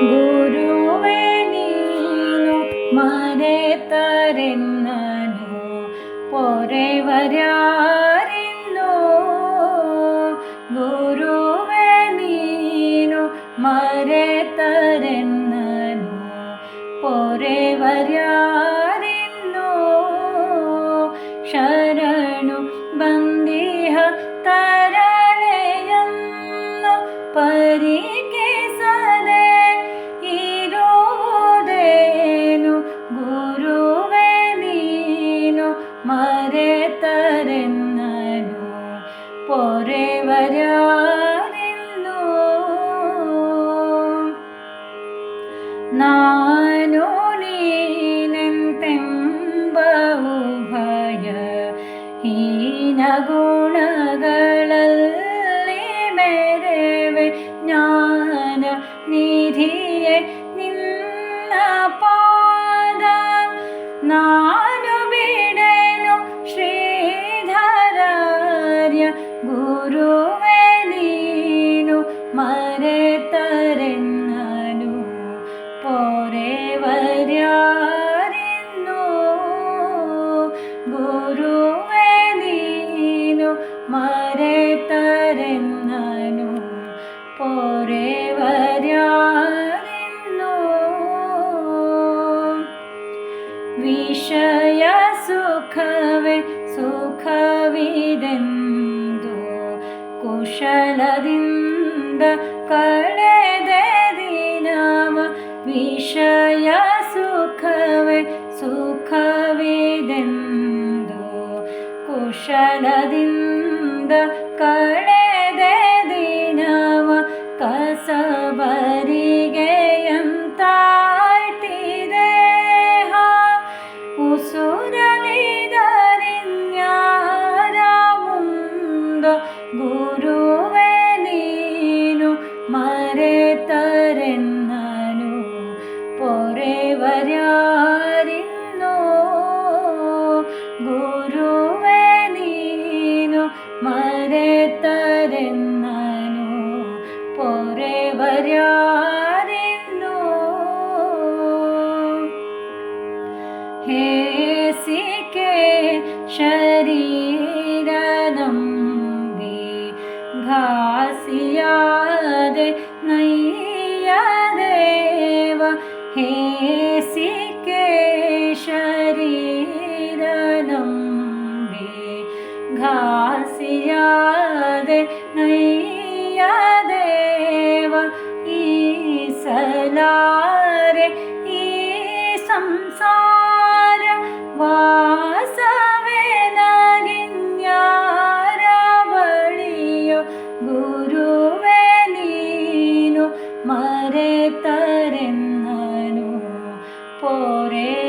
ഗുരുവേ നീനു മരത്തരെന്നു പോരെ വരാറിന്നു. ഗുരുവേ നീനു മരത്തരെന്നു പോരെ വരാറിന്നു. ശര പോരെ വരാനിന്നു. നിധിയെ നിന്ന പാദ നാ ഗുരുവേ നീനു മരത്തരെന്നനു പോരെ വരാറിന്നു. വിഷയ സുഖവേ സുഖവിതെന്തു കുശലദിന്ദ കളെ ദിനമ വിഷയ ಕುಶಲದಿಂದ ಕಳೆದೆ ದಿನವ ಕಸಬರಿಗೆ ಎಂತಾಯ್ತಿದೆ ಉಸುರಲಿದರಿನ್ಯಾರ ಮುಂದ ಗುರುವೇ ನೀನು ಮರೆತರೆನ್ನನು ಪೊರೆವರ್ಯಾರಿನ್ನು വരെന്നനു പോരെ വരാരെന്നു ഹേസിക്കെ ശരീരനം ഘാസിയാതെ നയ്യദേവ. ഹേസിക്കെ ശരീരനം ഘാ ನಯ್ಯ ದೇವ ಈ ಸಲಾರೆ ಈ ಸಂಸಾರ ವಾಸವೇ ನಗಿನ್ಯಾರ ಬಳಿಯೋ ಗುರುವೇ ನೀನು ಮರೆತರೆನ್ನನು ಪೊರೆವರ್ಯಾರಿನ್ನು